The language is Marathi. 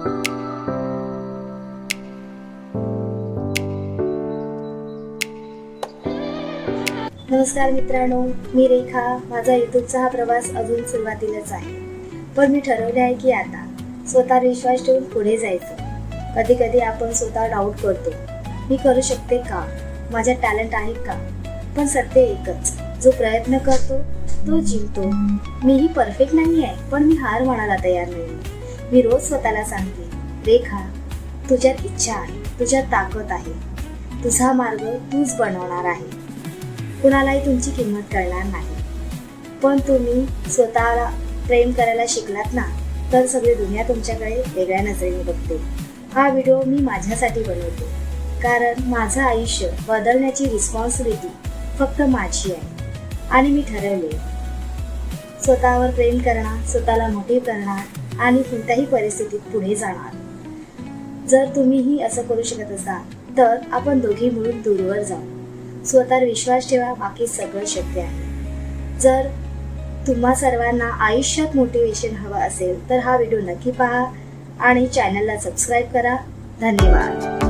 नमस्कार मित्रांनो मी रेखा. माझा युट्यूबचा हा प्रवास अजून सुरुवातीलाच आहे. पण मी ठरवले आहे की आता स्वतःवर विश्वास ठेवून पुढे जायचं. कधी कधी आपण स्वतः डाऊट करतो. मी करू शकते का? माझ्या टॅलेंट आहे का? पण सत्य एकच. जो प्रयत्न करतो तो जिंकतो. मीही परफेक्ट नाही आहे पण मी हार मानायला तयार नाही मी रोज स्वतःला सांगते रेखा तुझ्यात इच्छा आहे तुझ्यात ताकद आहे. तुझा मार्ग तूच बनवणार आहे. कुणालाही तुमची किंमत कळणार नाही. पण तुम्ही स्वतःला प्रेम करायला शिकलात ना तर सगळी दुनिया तुमच्याकडे वेगळ्या नजरेने बघते. हा व्हिडिओ मी माझ्यासाठी बनवते. कारण माझं आयुष्य बदलण्याची रिस्पॉन्सिबिलिटी फक्त माझी आहे. आणि मी ठरवले स्वतःवर प्रेम करणार स्वतःला मोठे करणार आणि कोणत्याही परिस्थितीत पुढे जाणार. जर तुम्हीही असं करू शकत असाल तर आपण दोघी मिळून दूरवर जाऊ. स्वतःवर विश्वास ठेवा बाकी सगळं शक्य आहे. जर तुम्हा सर्वांना आयुष्यात मोटिवेशन हवं असेल तर हा व्हिडिओ नक्की पहा आणि चॅनलला सबस्क्राईब करा. धन्यवाद.